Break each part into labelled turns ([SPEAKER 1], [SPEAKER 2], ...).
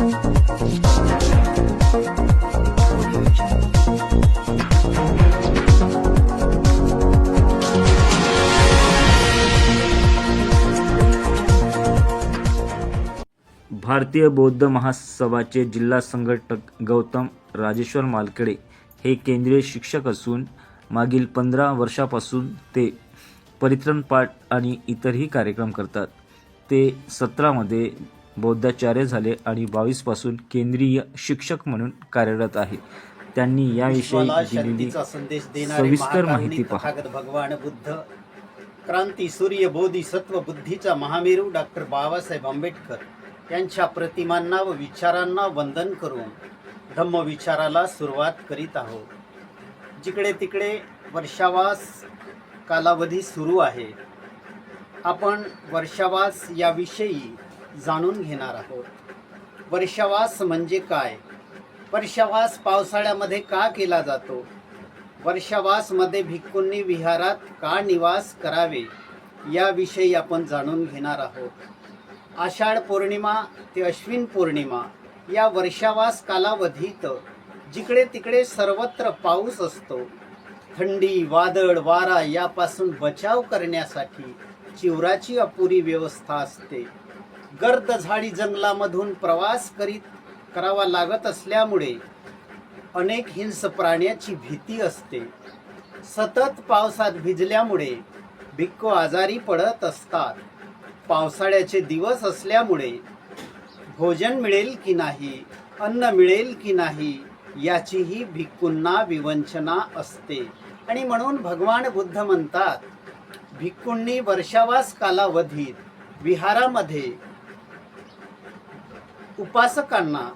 [SPEAKER 1] भारतीय बौद्ध महासभाचे जिल्हा संघटक गौतम राजेश्वर मालकडे हे केंद्रीय शिक्षक असून मागील पंधरा वर्षापासून ते परित्रण पाठ आणि इतरही कार्यक्रम करतात. ते सतरामध्ये बौद्धाचार्य झाले आणि बावीसपासून केंद्रीय शिक्षक म्हणून कार्यरत आहे. त्यांनी याविषयी दिलेली
[SPEAKER 2] शांतीचा संदेश देणारे
[SPEAKER 1] सविस्तर माहिती पहा.
[SPEAKER 2] भगवान बुद्ध क्रांती सूर्य बोधी सत्व बुद्धीचा महामेरू डॉक्टर बाबासाहेब आंबेडकर यांच्या प्रतिमांना व विचारांना वंदन करून धम्म विचाराला सुरुवात करीत आहोत. जिकडे तिकडे वर्षावास कालावधी सुरू आहे. आपण वर्षावास याविषयी जाणून घेणार आहोत. वर्षावास म्हणजे काय? वर्षावास पावसाळ्यामध्ये का केला जातो? वर्षावासमध्ये भिक्खूंनी विहारात का निवास करावे? याविषयी आपण जाणून घेणार आहोत. आषाढ पौर्णिमा ते अश्विन पौर्णिमा या वर्षावास कालावधीत जिकडे तिकडे सर्वत्र पाऊस असतो थंडी वादळ वारा यापासून बचाव करण्यासाठी चिवराची अपुरी व्यवस्था असते. गर्द झाडी जंगलामधून प्रवास करीत करावा लागत असल्यामुळे अनेक हिंस प्राण्याची भीती असते. सतत पावसात भिजल्यामुळे भिक्को आजारी पडत असतात. पावसाळ्याचे दिवस असल्यामुळे भोजन मिळेल की नाही अन्न मिळेल की नाही याचीही भिक्कूंना विवंचना असते. आणि म्हणून भगवान बुद्ध म्हणतात भिक्कूंनी वर्षावास कालावधीत विहारामध्ये उपासकांना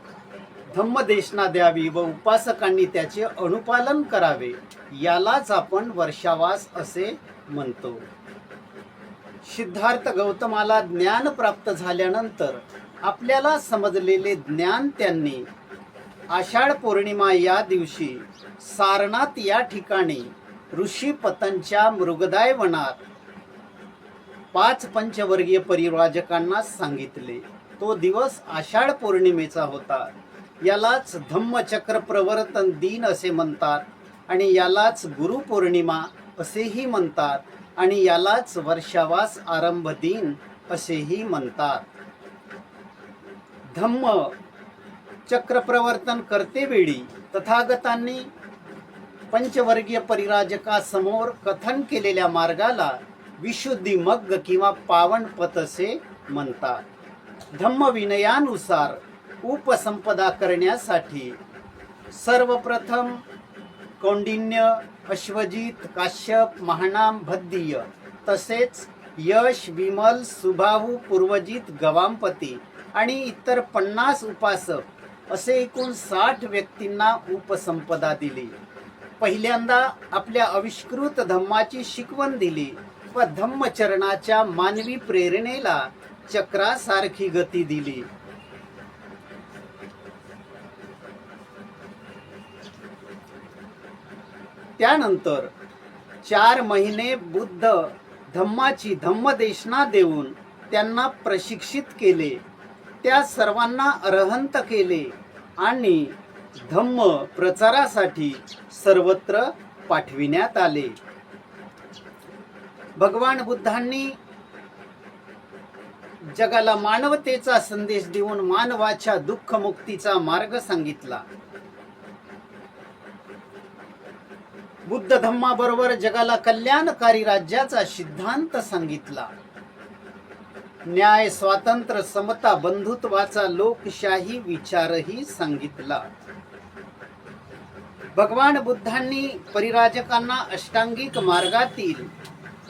[SPEAKER 2] धम्मदेशना द्यावी व उपासकांनी त्याचे अनुपालन करावे यालाच आपण वर्षावास असे म्हणतो. सिद्धार्थ गौतमाला ज्ञान प्राप्त झाल्यानंतर आपल्याला समजलेले ज्ञान त्यांनी आषाढ पौर्णिमा या दिवशी सारनाथ या ठिकाणी ऋषी पतनच्या मृगदाय वनात पाच पंचवर्गीय परिव्राजकांना सांगितले. तो दिवस आषाढ पौर्णिमेचा होता. यालाच धम्मचक्र प्रवर्तन दिन असे म्हणतात आणि यालाच गुरुपौर्णिमा असेही म्हणतात आणि यालाच वर्षावास आरंभ दिन असेही म्हणतात. धम्म चक्र प्रवर्तन करतेवेळी तथागतांनी पंचवर्गीय परिराजकासमोर कथन केलेल्या मार्गाला विशुद्धी मग्ग किंवा पावनपथ असे म्हणतात. धम्मविनयानुसार उपसंपदा करण्यासाठी सर्वप्रथम कौंडिन्य अश्वजित काश्यप महानाम भद्दीय तसेच यश विमल सुभाऊ पूर्वजित गवामपती आणि इतर पन्नास उपासक असे एकूण साठ व्यक्तींना उपसंपदा दिली. पहिल्यांदा आपल्या आविष्कृत धम्माची शिकवण दिली व धम्मचरणाच्या मानवी प्रेरणेला चक्रासारखी गती दिली. त्यानंतर चार महिने बुद्ध धम्माची धम्मदेशना देऊन त्यांना प्रशिक्षित केले. त्या सर्वांना अरहंत केले आणि धम्म प्रचारासाठी सर्वत्र पाठविण्यात आले. भगवान बुद्धांनी जगाला मानवतेचा संदेश देऊन मानवाच्या दुःख मुक्तीचा मार्ग सांगितला. बुद्ध धम्माबरोबर जगाला कल्याणकारी राज्याचा सिद्धांत सांगितला. न्याय स्वातंत्र्य समता बंधुत्वाचा लोकशाही विचारही सांगितला. भगवान बुद्धांनी परिराजकांना अष्टांगिक मार्गातील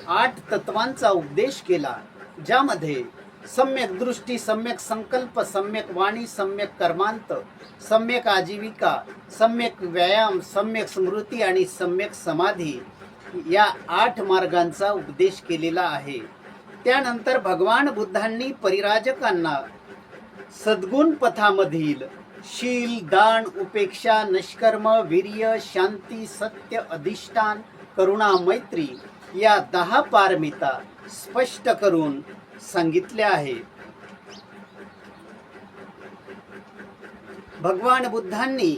[SPEAKER 2] आठ तत्वांचा उपदेश केला ज्यामध्ये सम्यक दृष्टी सम्यक संकल्प सम्यक वाणी सम्यक कर्मांत सम्यक आजीविका सम्यक व्यायाम सम्यक स्मृती आणि सम्यक समाधी या आठ मार्गांचा उपदेश केलेला आहे. त्यानंतर भगवान बुद्धांनी परिराजकांना सद्गुण पथामधील शील दान उपेक्षा निष्कर्म वीर्य शांती सत्य अधिष्ठान करुणा मैत्री या दहा पारमिता स्पष्ट करून सांगितले आहे. भगवान बुद्धांनी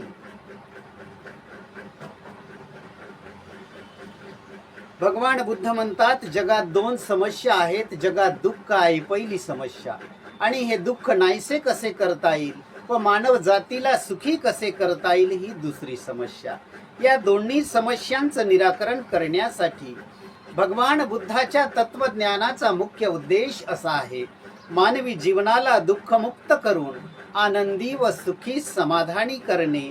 [SPEAKER 2] भगवान बुद्ध म्हणतात जगात दोन समस्या आहेत जगात दुःख आहे पहिली समस्या. आणि हे दुःख नाहीसे कसे करता येईल? व मानव जातीला सुखी कसे करता येईल? ही दुसरी समस्या. या दोन्ही समस्यांचं निराकरण करण्यासाठी भगवान बुद्धाच्या तत्वज्ञानाचा मुख्य उद्देश असा आहे मानवी जीवनाला दुःखमुक्त करून आनंदी व सुखी समाधानी करणे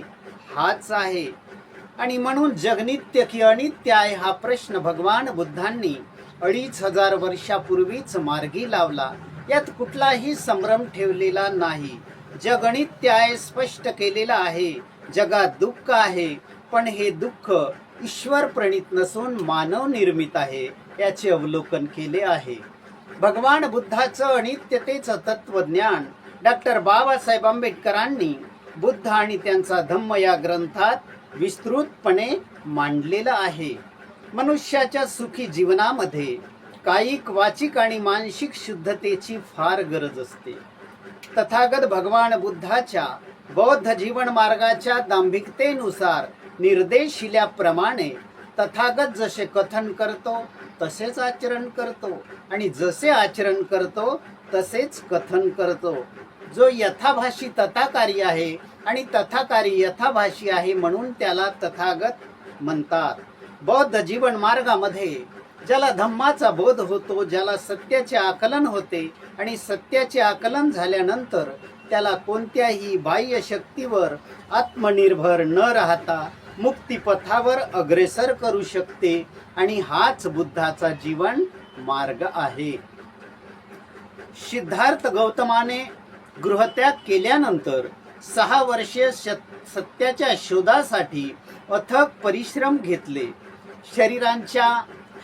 [SPEAKER 2] हाच आहे. आणि म्हणून जगनित्य की अनित्य आहे हा प्रश्न भगवान बुद्धांनी अडीच हजार वर्षापूर्वीच मार्गी लावला. यात कुठलाही संभ्रम ठेवलेला नाही. जगणित्याय आहे स्पष्ट केलेला आहे जगात दुःख आहे पण हे दुःख ईश्वर प्रणित नसून मानव निर्मित आहे याचे अवलोकन केले आहे. भगवान बुद्धाचं अनित्यतेचं तत्वज्ञान डॉक्टर बाबासाहेब आंबेडकरांनी बुद्ध आणि त्यांचा धम्म या ग्रंथात विस्तृतपणे मांडलेलं आहे. मनुष्याच्या सुखी जीवनामध्ये कायिक वाचिक आणि मानसिक शुद्धतेची फार गरज असते. तथागत भगवान बुद्धाच्या बौद्ध जीवन मार्गाच्या दांभिकतेनुसार निर्देशिल्याप्रमाणे तथागत जसे कथन करतो तसेच आचरण करतो. आणि जसे आचरण करतो तसेच कथन करतो. जो यथाभाषी तथाकारी आहे आणि तथाकारी यथाभाषी आहे म्हणून त्याला तथागत म्हणतात. बौद्ध जीवन मार्गामध्ये ज्याला धम्माचा बोध होतो ज्याला सत्याचे आकलन होते आणि सत्याचे आकलन झाल्यानंतर त्याला कोणत्याही बाह्य शक्तीवर आत्मनिर्भर न राहता मुक्तिपथावर अग्रेसर करू शकते आणि हाच बुद्धाचा जीवन मार्ग आहे. सिद्धार्थ गौतमाने गृहत्याग केल्यानंतर सहा वर्षे शत- सत्याच्या शोधासाठी अथक परिश्रम घेतले. शरीरांच्या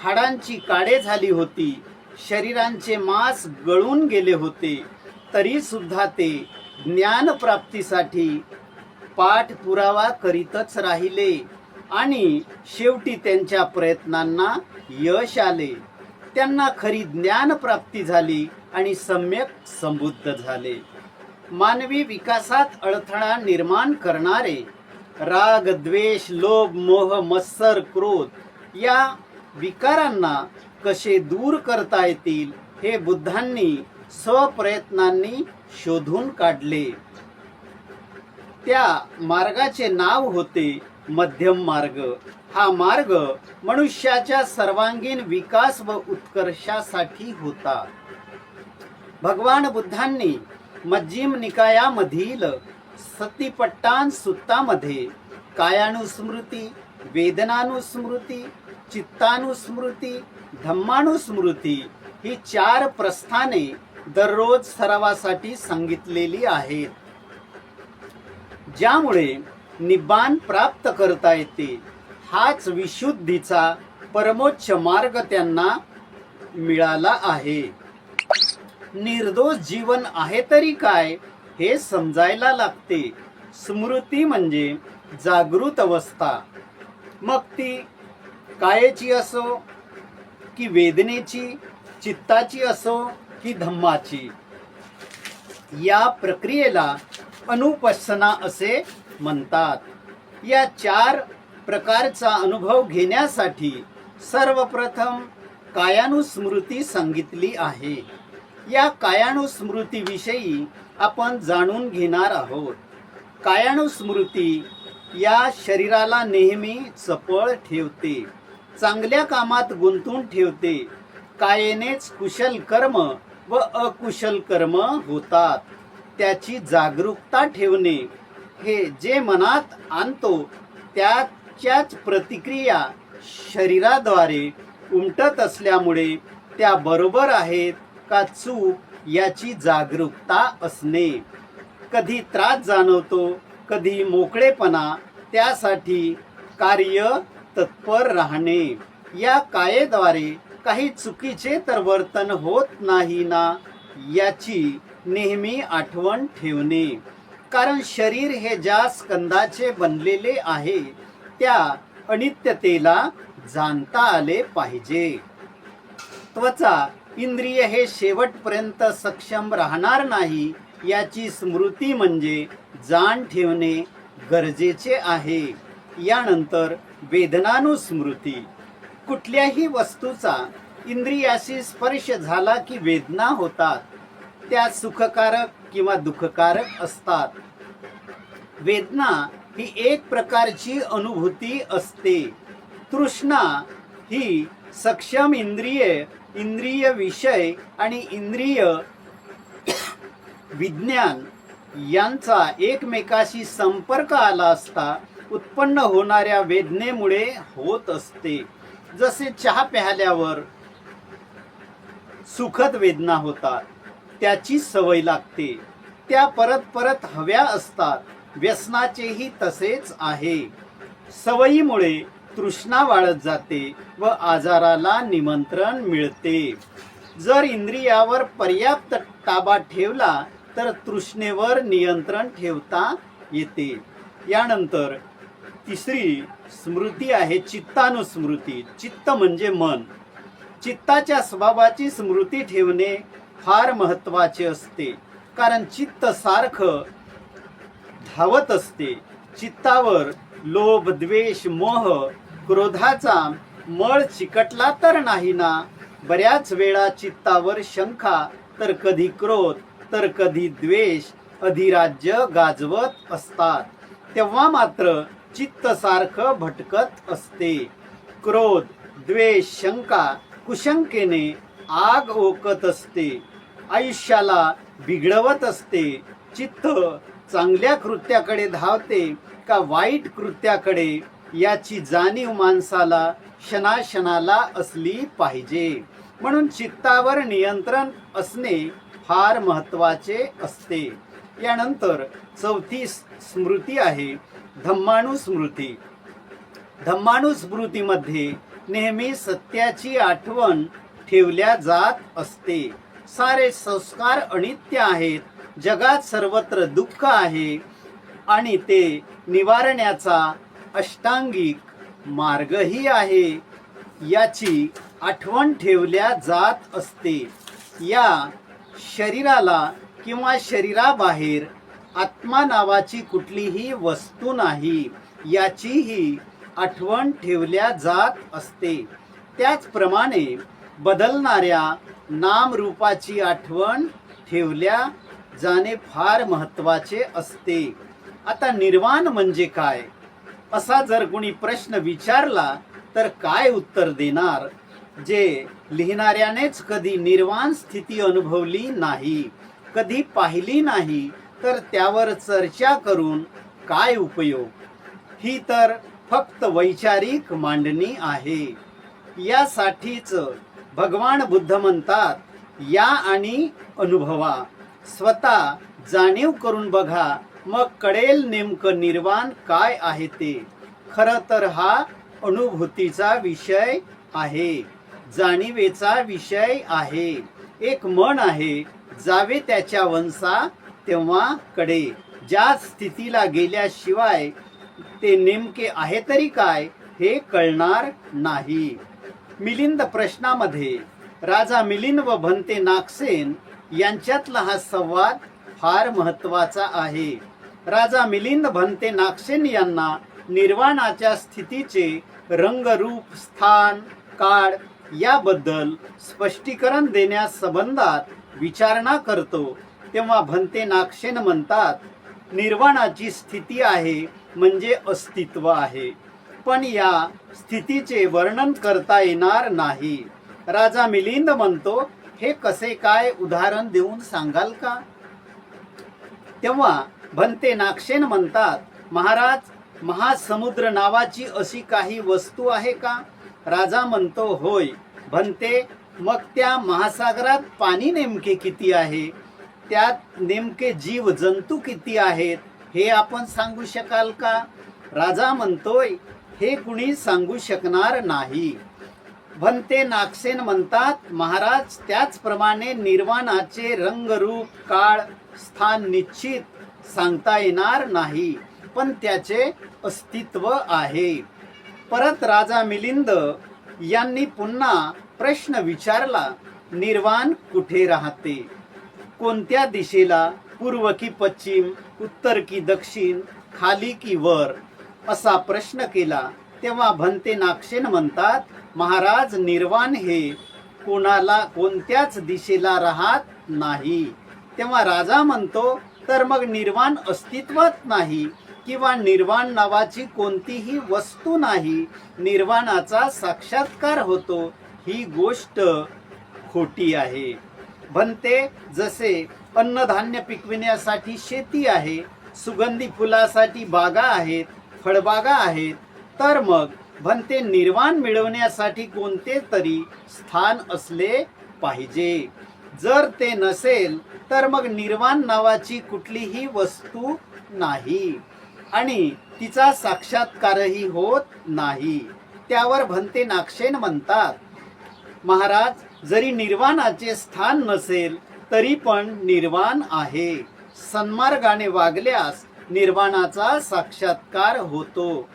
[SPEAKER 2] हाडांची काडे झाली होती. शरीरांचे मांस गळून गेले होते. तरी सुद्धा ते ज्ञानप्राप्तीसाठी पाठपुरावा करीतच राहिले आणि शेवटी त्यांच्या प्रयत्नांना यश आले. त्यांना खरी ज्ञानप्राप्ती झाली आणि सम्यक समृद्ध झाले. मानवी विकासात अडथळा निर्माण करणारे राग द्वेष लोभ मोह मत्सर क्रोध या विकारांना कसे दूर करता येतील हे बुद्धांनी स्वप्रयत्नांनी शोधून काढले. त्या मार्गाचे नाव होते मध्यम मार्ग. हा मार्ग मनुष्याच्या सर्वांगीण विकास व उत्कर्षासाठी होता. भगवान बुद्धांनी मज्जिम निकायामधील सतीपट्टान सुत्तामध्ये कायानुस्मृती वेदनानुस्मृती चित्तानुस्मृती धम्मानुस्मृती ही चार प्रस्थाने दररोज सरावासाठी सांगितलेली आहेत. ज्यामुळे निब्बान प्राप्त करता येते. हाच विशुद्धीचा परमोच्च मार्ग त्यांना मिळाला आहे. निर्दोष जीवन आहे तरी काय हे समजायला लागते. स्मृती म्हणजे जागृत अवस्था. मग ती कायेची असो की वेदनेची चित्ताची असो की धम्माची. या प्रक्रियेला अनुपसना असे म्हणतात. या चार प्रकारचा अनुभव घेण्यासाठी सर्वप्रथम कायानुस्मृती सांगितली आहे. या कायानुस्मृतीविषयी आपण जाणून घेणार आहोत. कायानुस्मृती या शरीराला नेहमी चपळ ठेवते चांगल्या कामात गुंतून ठेवते कायेनेच कुशल कर्म व अकुशल कर्म होतात. त्याची जागरूकता ठेवणे. हे जे मनात आणतो त्याच्याच प्रतिक्रिया शरीराद्वारे उमटत असल्यामुळे त्या बरोबर आहेत का चूक याची जागरूकता असणे. कधी त्रास जाणवतो कधी मोकळेपणा त्यासाठी कार्य तत्पर राहणे. या कायेद्वारे काही चुकीचे तर वर्तन होत नाही ना याची नेहमी आठवण ठेवणे. कारण शरीर हे ज्या स्कंदाचे बनलेले आहे त्या अनित्यतेला जाणता आले पाहिजे. त्वचा इंद्रिय हे शेवटपर्यंत सक्षम राहणार नाही याची स्मृती म्हणजे जाण ठेवणे गरजेचे आहे. यानंतर वेदनानुस्मृती. कुठल्याही वस्तूचा इंद्रियाशी स्पर्श झाला की वेदना होतात. त्या सुखकारक किंवा दुःखकारक असतात. वेदना ही एक प्रकारची अनुभूती असते. तृष्णा ही सक्षम इंद्रिय इंद्रिय विषय आणि इंद्रिय विज्ञान यांचा एकमेकाशी संपर्क आला असता उत्पन्न होणाऱ्या वेदनेमुळे होत असते. जसे चहा प्याल्यावर सुखद वेदना होतात. त्याची सवय लागते. त्या परत परत हव्या असतात. व्यसनाचेही तसेच आहे. सवयीमुळे तृष्णा वाढत जाते व आजाराला निमंत्रण मिळते. जर इंद्रियावर पर्याप्त ताबा ठेवला तर तृष्णेवर नियंत्रण ठेवता येते. यानंतर तिसरी स्मृती आहे चित्तानुस्मृती. चित्त म्हणजे मन. चित्ताच्या स्वभावाची स्मृती ठेवणे फार महत्त्वाचे असते. कारण चित्त सारखं धावत असते. चित्तावर लोभ द्वेष मोह क्रोधाचा मळ चिकटला तर नाही ना? बऱ्याच वेळा चित्तावर शंका तर कधी क्रोध तर कधी द्वेष अधिराज्य गाजवत असतात. तेव्हा मात्र चित्त सारखं भटकत असते. क्रोध द्वेष शंका कुशंकेने आग ओकत असते. आयुष्याला बिघडवत असते. चित्त चांगल्या कृत्याकडे धावते का वाईट कृत्याकडे? याची जाणीव माणसाला क्षणाक्षणाला असली पाहिजे. म्हणून चित्तावर नियंत्रण असणे फार महत्त्वाचे असते. यानंतर चौथी स्मृती आहे धम्मानुस्मृती धम्मानुस्मृतीमध्ये नेहमी सत्याची आठवण ठेवल्या जात असते. सारे संस्कार अनित्य आहेत. जगात सर्वत्र दुःख आहे. आणि ते निवारण्याचा अष्टांगिक मार्गही आहे. याची आठवण ठेवल्या जात असते. या शरीराला किंवा शरीराबाहेर आत्मा नावाची कुठलीही वस्तू नाही. याचीही आठवण ठेवल्या जात असते. त्याचप्रमाणे बदलणाऱ्या नामरूपाची आठवण ठेवल्या जाणे फार महत्त्वाचे असते. आता निर्वाण म्हणजे काय? असा जर कोणी प्रश्न विचारला तर काय उत्तर देणार? जे लिहिणाऱ्यानेच कधी निर्वाण स्थिती अनुभवली नाही कधी पाहिली नाही तर त्यावर चर्चा करून काय उपयोग? ही तर फक्त वैचारिक मांडणी आहे. यासाठीच भगवान बुद्ध म्हणतात या आणि अनुभवा. स्वतः जाणीव करून बघा मग कळेल नेमकं निर्वाण काय आहे ते. खरं तर हा अनुभूतीचा विषय आहे. जाणीवेचा विषय आहे. एक मन आहे जावे त्याच्या वंसा तेव्हा कडे. ज्या स्थितीला गेल्याशिवाय ते नेमके आहे तरी काय हे कळणार नाही. मिलिंद प्रश्नामध्ये राजा मिलिंद व भंते नागसेन यांच्यातला हा संवाद फार महत्त्वाचा आहे. राजा मिलिंद भंते नागसेन यांना निर्वाणाच्या स्थितीचे रंगरूप स्थान काळ याबद्दल स्पष्टीकरण देण्यास संबंधात विचारणा करतो. तेव्हा भंते नागसेन म्हणतात निर्वाणाची स्थिती आहे म्हणजे अस्तित्व आहे. पण या स्थितीचे वर्णन करता येणार नाही. राजा मिलिंद म्हणतो हे कसे काय उदाहरण देऊन सांगाल का? तेव्हा भंते नाक्षेन म्हणतात महाराज महासमुद्र नावाची अशी काही वस्तू आहे का? राजा म्हणतो होय. भंते मग त्या महासागरात पाणी नेमके किती आहे? त्यात नेमके जीव जंतू किती आहेत हे आपण सांगू शकाल का? राजा म्हणतोय हे कुणी सांगू शकणार नाही. भंते नागसेन म्हणतात महाराज त्याचप्रमाणे निर्वाणाचे रंगरूप काळ स्थान निश्चित सांगता येणार नाही पण त्याचे अस्तित्व आहे. परत राजा मिलिंद यांनी पुन्हा प्रश्न विचारला निर्वाण कुठे राहते? कोणत्या दिशेला? पूर्व की पश्चिम उत्तर की दक्षिण खाली की वर? असा प्रश्न केला तेव्हा भंते नाक्षेन म्हणतात महाराज निर्वाण हे कोणाला कोणत्याच दिशेला राहत नाही. तेव्हा राजा म्हणतो तर मग निर्वाण अस्तित्वात नाही किंवा निर्वाण नावाची कोणतीही वस्तू नाही निर्वाणाचा साक्षात्कार होतो ही गोष्ट खोटी आहे. बनते जसे अन्नधान्य पिकविण्यासाठी शेती आहे सुगंधी फुलासाठी बागा आहेत फळबागा आहेत तर मग भंते निर्वाण मिळवण्यासाठी कोणते तरी स्थान असले पाहिजे. जर ते नसेल तर मग निर्वाण नावाची कुठलीही वस्तू नाही आणि तिचा साक्षात्कारही होत नाही. त्यावर भंते नाक्षेन म्हणतात महाराज जरी निर्वाणाचे स्थान नसेल तरी पण निर्वाण आहे. सन्मार्गाने वागल्यास निर्वाणाचा साक्षात्कार होतो.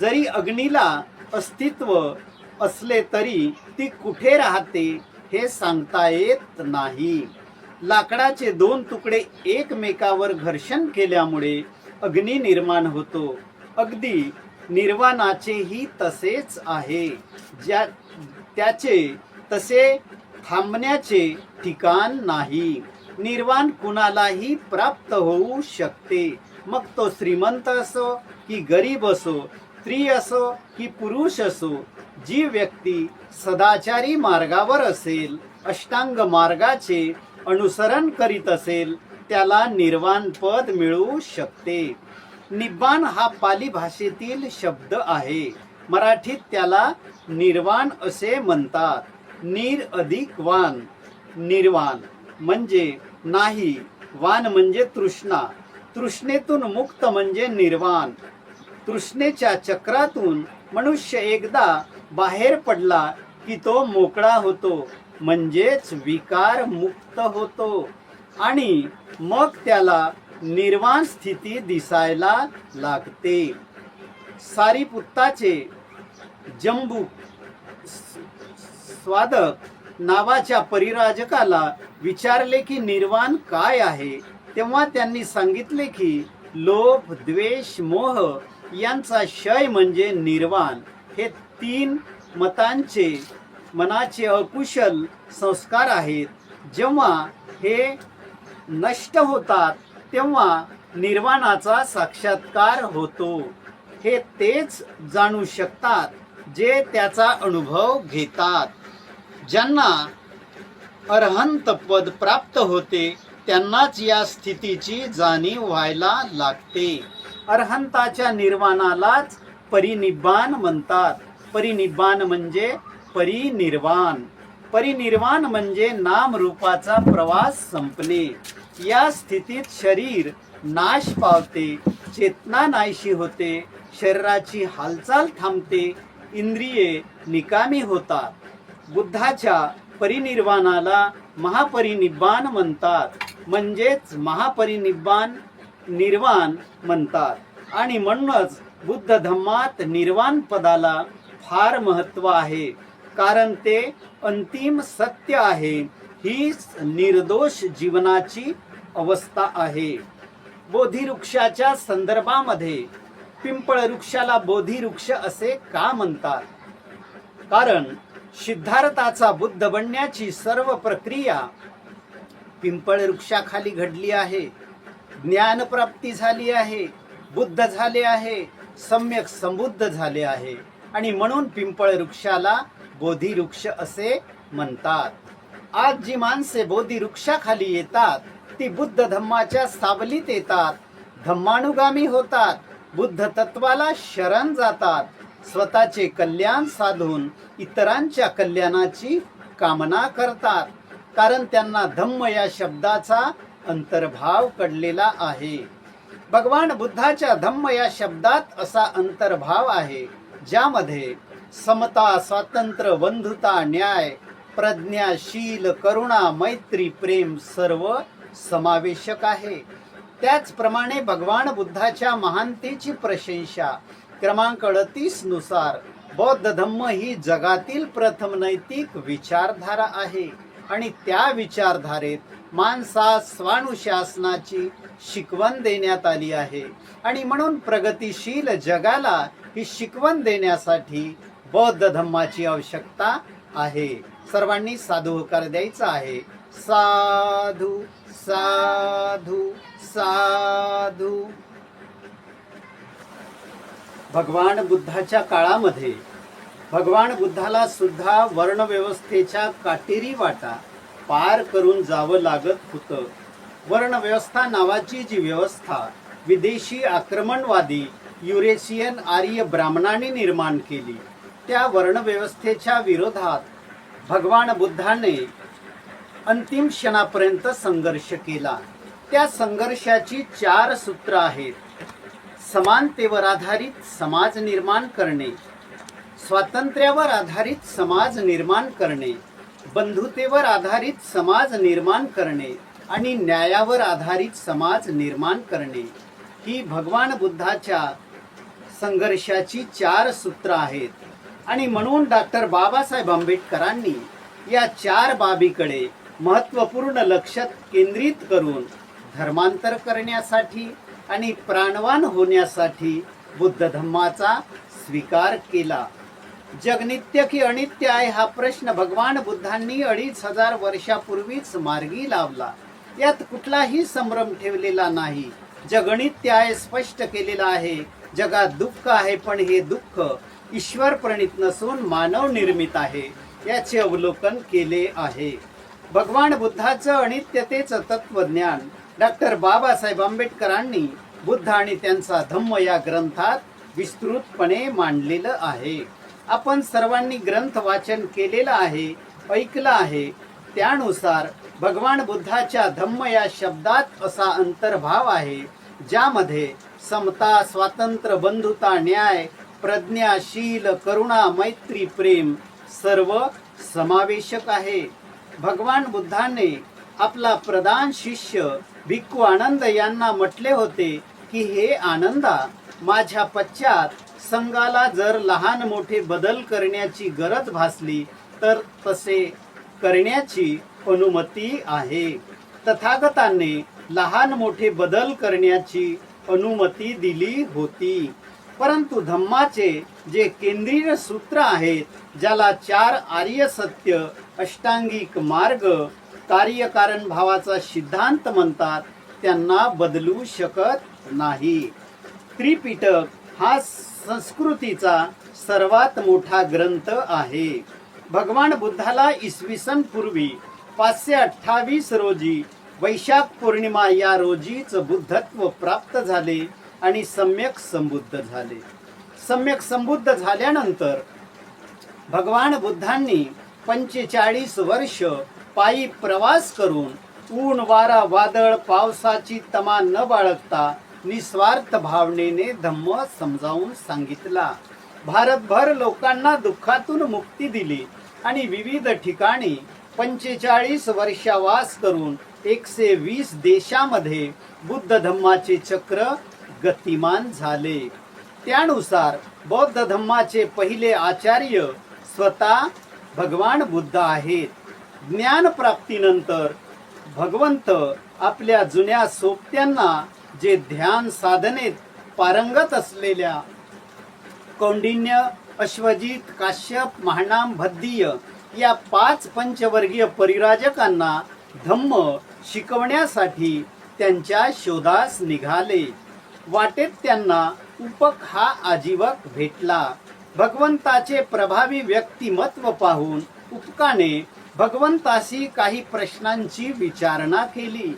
[SPEAKER 2] जरी अग्नीला अस्तित्व असले तरी ती कुठे राहते हे सांगता येत नाही. लाकडाचे दोन तुकडे एकमेकावर घर्षण केल्यामुळे अग्नी निर्माण होतो. अगदी निर्वाणाचेही तसेच आहे. ज्या त्याचे तसे थांबण्याचे ठिकाण नाही. निर्वाण कुणालाही प्राप्त होऊ शकते. मग तो श्रीमंत असो की गरीब असो स्त्री असो की पुरुष असो जी व्यक्ती सदाचारी मार्गावर असेल अष्टांग मार्गाचे अनुसरण करीत असेल त्याला निर्वाण पद मिळू शकते. निब्बाण हा पाली भाषेतील शब्द आहे. मराठीत त्याला निर्वाण असे म्हणतात. निर अधिक वान. निर्वाण म्हणजे नाही वान म्हणजे तृष्णा. तृष्णेतून मुक्त म्हणजे निर्वाण. तृष्णेच्या चक्रातून मनुष्य एकदा बाहेर पडला की तो मोकळा होतो म्हणजेच विकार मुक्त होतो. आणि मग त्याला निर्वाण स्थिती दिसायला लागते. सारीपुत्ताचे जंबू स्वादक नावाच्या परिराजकाला विचारले की निर्वाण काय आहे? तेव्हा त्यांनी सांगितले की लोभ द्वेष मोह यांचा क्षय म्हणजे निर्वाण. हे तीन मतांचे मनाचे अकुशल संस्कार आहेत. जेव्हा हे नष्ट होतात तेव्हा निर्वाणाचा साक्षात्कार होतो. हे तेच जाणू शकतात जे त्याचा अनुभव घेतात. ज्यांना अर्हंत पद प्राप्त होते त्यांनाच या स्थितीची जाणीव व्हायला लागते. अरहंताच्या निर्वाणालाच परिनिब्बाण म्हणतात. परिनिब्बाण म्हणजे परिनिर्वाण. परिनिर्वाण म्हणजे नाम रूपाचा प्रवास संपले. या स्थितीत शरीर नाश पावते चेतना नाहीशी होते शरीराची हालचाल थांबते इंद्रिये निकामी होतात. बुद्धाच्या परिनिर्वाणाला महापरिनिब्बाण म्हणतात. म्हणजेच महापरिनिब्बाण निर्वाण म्हणतात. आणि म्हणूनच बुद्ध धम्मात निर्वाण पदाला फार महत्त्व आहे. कारण ते अंतिम सत्य आहे. हीच निर्दोष जीवनाची अवस्था आहे. बोधिवृक्षाच्या संदर्भामध्ये पिंपळ वृक्षाला बोधिवृक्ष असे का म्हणतात? कारण सिद्धार्थाचा बुद्ध बनण्याची सर्व प्रक्रिया पिंपळ वृक्षाखाली घडली आहे. ज्ञानप्राप्ती झाली आहे. बुद्ध झाले आहे. सम्यक समृद्ध झाले आहे. आणि म्हणून पिंपळ वृक्षाला बोधी वृक्ष असे म्हणतात. आज जी माणसे बोधी वृक्षाखाली येतात ती बुद्ध धम्माच्या सावलीत येतात. धम्मानुगामी होतात. बुद्ध तत्वाला शरण जातात. स्वतःचे कल्याण साधून इतरांच्या कल्याणाची कामना करतात. कारण त्यांना धम्म या शब्दाचा अंतर्भाव कळलेला आहे. भगवान बुद्धाच्या धम्म या शब्दात असा अंतर्भाव आहे ज्यामध्ये समता स्वातंत्र्य बंधुता न्याय प्रज्ञा शील करुणा मैत्री प्रेम सर्व समावेशक आहे. त्याचप्रमाणे भगवान बुद्धाच्या महानतेची प्रशंसा क्रमांक अडतीसनुसार बौद्ध धम्म ही जगातील प्रथम नैतिक विचारधारा आहे. आणि त्या विचारधारेत माणसास स्वानुशासनाची शिकवण देण्यात आली आहे. आणि म्हणून प्रगतिशील जगाला ही शिकवण देण्यासाठी बौद्ध धम्माची आवश्यकता आहे. सर्वांनी साधू होकार द्यायचा आहे. साधू साधू साधू. भगवान बुद्धाच्या काळामध्ये भगवान बुद्धाला सुद्धा वर्णव्यवस्थेच्या काटेरी वाटा पार करून जावं लागत होतं. वर्णव्यवस्था नावाची जी व्यवस्था विदेशी आक्रमणवादी युरेशियन आर्य ब्राह्मणांनी निर्माण केली त्या वर्णव्यवस्थेच्या विरोधात भगवान बुद्धाने अंतिम क्षणापर्यंत संघर्ष केला. त्या संघर्षाची चार सूत्र आहेत. समानतेवर आधारित समाज निर्माण करणे स्वातंत्र्यावर आधारित समाज निर्माण करणे बंधुतेवर आधारित समाज निर्माण करणे आणि न्यायावर आधारित समाज निर्माण करणे ही भगवान बुद्धाच्या संघर्षाची चार सूत्र आहेत. आणि म्हणून डॉक्टर बाबासाहेब आंबेडकरांनी या चार बाबीकडे महत्त्वपूर्ण लक्ष केंद्रित करून धर्मांतर करण्यासाठी आणि प्राणवान होण्यासाठी बुद्ध धम्माचा स्वीकार केला. जग नित्य की अनित्य आहे हा प्रश्न भगवान बुद्धांनी अडीच हजार वर्षापूर्वीच मार्गी लावला. यात कुठलाही संभ्रम ठेवलेला नाही. जग अनित्य आहे स्पष्ट केलेला आहे. जगात दुःख आहे पण हे दुःख ईश्वर प्रणित नसून मानव निर्मित आहे याचे अवलोकन केले आहे. भगवान बुद्धाचं अनित्यतेचं तत्वज्ञान डॉक्टर बाबासाहेब आंबेडकरांनी बुद्ध आणि त्यांचा धम्म या ग्रंथात विस्तृतपणे मांडलेलं आहे. आपण सर्वांनी ग्रंथ वाचन केलेलं आहे ऐकलं आहे. त्यानुसार भगवान बुद्धाच्या धम्म या शब्दात असा अंतर्भाव आहे ज्यामध्ये समता स्वातंत्र्य बंधुता न्याय प्रज्ञा शील करुणा मैत्री प्रेम सर्व समावेशक आहे. भगवान बुद्धाने आपला प्रधान शिष्य भिक्खू आनंद यांना म्हटले होते की हे आनंदा माझ्या पश्चात संघाला जर लहान मोठे बदल करण्याची गरज भासली तर तसे करण्याची अनुमती आहे. तथागतांनी लहान मोठे बदल करण्याची अनुमती दिली होती. परंतु धम्माचे जे केंद्रीय सूत्र आहेत ज्याला चार आर्य सत्य अष्टांगिक मार्ग कार्यकारण भावाचा सिद्धांत म्हणतात त्यांना बदलू शकत नाही. त्रिपिटक हा संस्कृतीचा सर्वात मोठा ग्रंथ आहे. भगवान बुद्धाला इसवी सन पूर्वी पाचशे अठ्ठावीस रोजी वैशाख पौर्णिमा या रोजीच बुद्धत्व प्राप्त झाले आणि सम्यक संबुद्ध झाले. सम्यक संबुद्ध झाल्यानंतर भगवान बुद्धांनी पंचेचाळीस वर्ष पायी प्रवास करून ऊन वारा वादळ पावसाची तमा न बाळगता निस्वार्थ भावनेने धम्म समजावून सांगितला. भारतभर लोकांना दुःखातून मुक्ती दिली आणि विविध ठिकाणी पंचेचाळीस वर्षावास करून एकशे वीस देशामध्ये बुद्ध धम्माचे चक्र गतिमान झाले. त्यानुसार बौद्ध धम्माचे पहिले आचार्य स्वतः भगवान बुद्ध आहेत. ज्ञान प्राप्तीनंतर भगवंत आपल्या जुन्या सोबत्यांना जे ध्यान साधनेत पारंगत असलेल्या कौंडिन्य अश्वजित काश्यप महानाम भद्दीय या पाच पंचवर्गीय परिराजकांना धम्म शिकवण्यासाठी त्यांच्या शोधास निघाले. वाटेत त्यांना उपक हा आजीवक भेटला. भगवंताचे प्रभावी व्यक्तिमत्व पाहून उपकाने भगवंताशी काही प्रश्नांची विचारणा केली.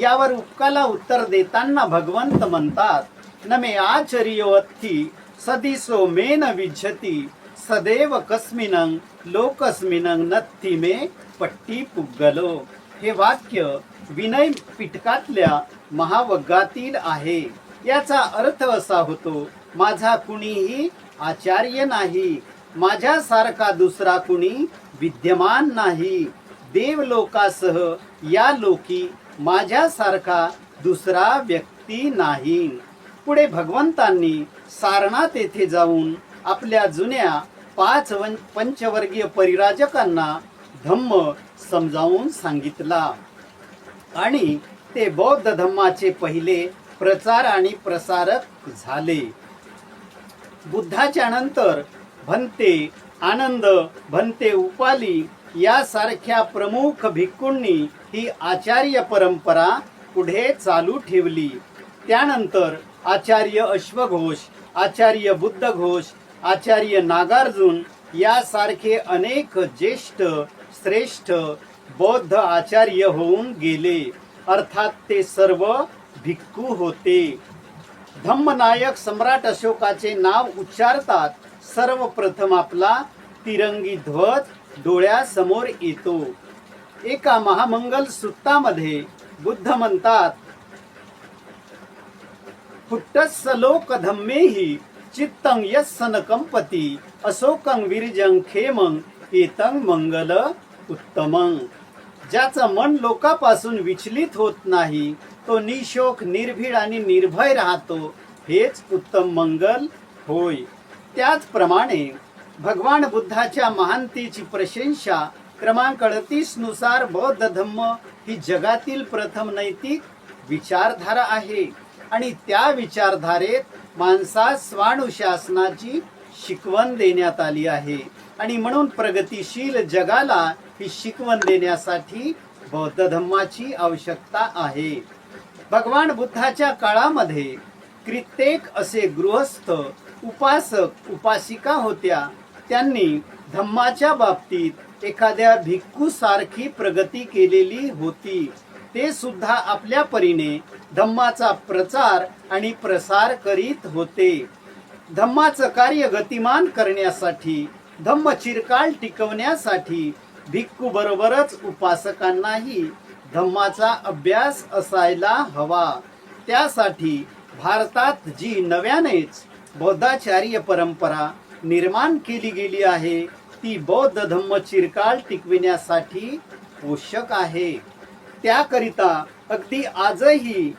[SPEAKER 2] यावर उपकाला उत्तर देताना भगवंत म्हणतात न मे आचर्योत्थी सदिसो मे न विझ्यती सदैव कस्मिनं लोकस्मिनं नत्थी मे पट्टी पुगलो हे वाक्य विनय पिटकातल्या महावग्गातील आहे. याचा अर्थ असा होतो माझा कुणीही आचार्य नाही माझ्यासारखा दुसरा कुणी विद्यमान नाही. देवलोकासह या लोकी माझ्यासारखा दुसरा व्यक्ती नाही. पुढे भगवंतांनी सारनाथ येथे जाऊन आपल्या जुन्या पाच पंचवर्गीय परिराजकांना धम्म समजावून सांगितला. आणि ते बौद्ध धम्माचे पहिले प्रचार आणि प्रसारक झाले. बुद्धाच्या नंतर भंते आनंद भंते उपाली यासारख्या प्रमुख भिक्खूंनी ही आचार्य परंपरा पुढे चालू ठेवली. त्यानंतर आचार्य अश्वघोष आचार्य बुद्ध घोष आचार्य नागार्जुन यासारखे अनेक ज्येष्ठ श्रेष्ठ बौद्ध आचार्य होऊन गेले. अर्थात ते सर्व भिक्खू होते. धम्मनायक सम्राट अशोकाचे नाव उच्चारतात. सर्वप्रथम आपला तिरंगी ध्वज डोळ्यासमोर येतो. एका महामंगल सुत्तामध्ये बुद्ध म्हणतात फुट्टस्सलोक धम्मेहि चित्तं यस्सन कंपती अशोकं विरजं खेमं एतंग मंगल उत्तमं. ज्याचं मन लोकापासून विचलित होत नाही तो निशोक निर्भीड आणि निर्भय राहतो हेच उत्तम मंगल होय. त्याचप्रमाणे भगवान बुद्धाच्या महानतेची प्रशंसा क्रमांक अडतीसनुसार बौद्ध धम्म ही जगातील प्रथम नैतिक विचारधारा आहे. आणि त्या विचारधारेत माणसास स्वानुशासनाची शिकवण देण्यात आली आहे. आणि म्हणून प्रगतीशील जगाला ही शिकवण देण्यासाठी बौद्ध धम्माची आवश्यकता आहे. भगवान बुद्धाच्या काळामध्ये कित्येक असे गृहस्थ उपासक उपासिका होत्या. त्यांनी धम्माच्या बाबतीत एखाद्या भिक्खू सारखी प्रगती केलेली होती ते सुद्धा आपल्या परीने धम्माचा प्रचार आणि प्रसार करीत होते. धम्माचं कार्य गतिमान करण्यासाठी धम्म चिरकाल टिकवण्यासाठी भिक्खू बरोबरच उपासकांनाही धम्माचा अभ्यास असायला हवा. त्यासाठी भारतात जी नव्यानेच बौद्धाचार्य परंपरा निर्माण केली गेली आहे ती बौद्ध धम्म चिरकाल टिकविण्यासाठी पोषक आहे. त्याकरिता अगदी आजही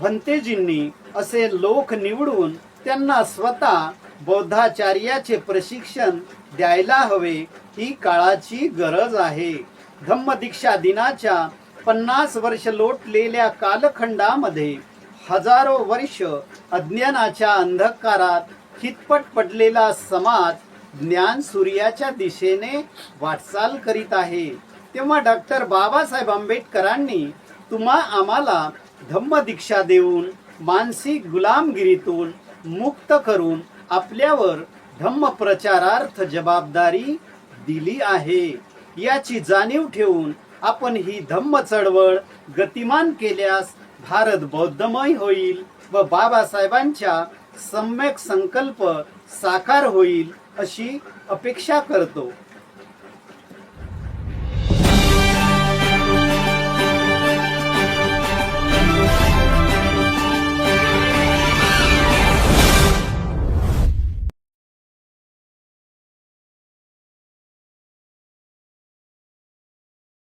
[SPEAKER 2] भंतेजींनी असे लोक निवडून त्यांना स्वतः बौद्धाचार्याचे प्रशिक्षण द्यायला हवे ही काळाची गरज आहे. धम्मदीक्षा दिनाच्या पन्नास वर्ष लोटलेल्या कालखंडामध्ये हजारो वर्ष अज्ञानाच्या अंधकारात खितपट पडलेला समाज ज्ञान सूर्याच्या दिशेने वाटचाल करीत आहे. तेव्हा डॉक्टर बाबासाहेब आंबेडकरांनी तुम्हा आम्हाला धम्मदीक्षा देऊन मानसिक गुलामगिरीतून मुक्त करून आपल्यावर धम्म प्रचारार्थ जबाबदारी दिली आहे. याची जाणीव ठेवून आपण ही धम्म चळवळ गतिमान केल्यास भारत बौद्धमय होईल व बाबासाहेबांच्या सम्यक संकल्प साकार होईल अशी अपेक्षा करतो.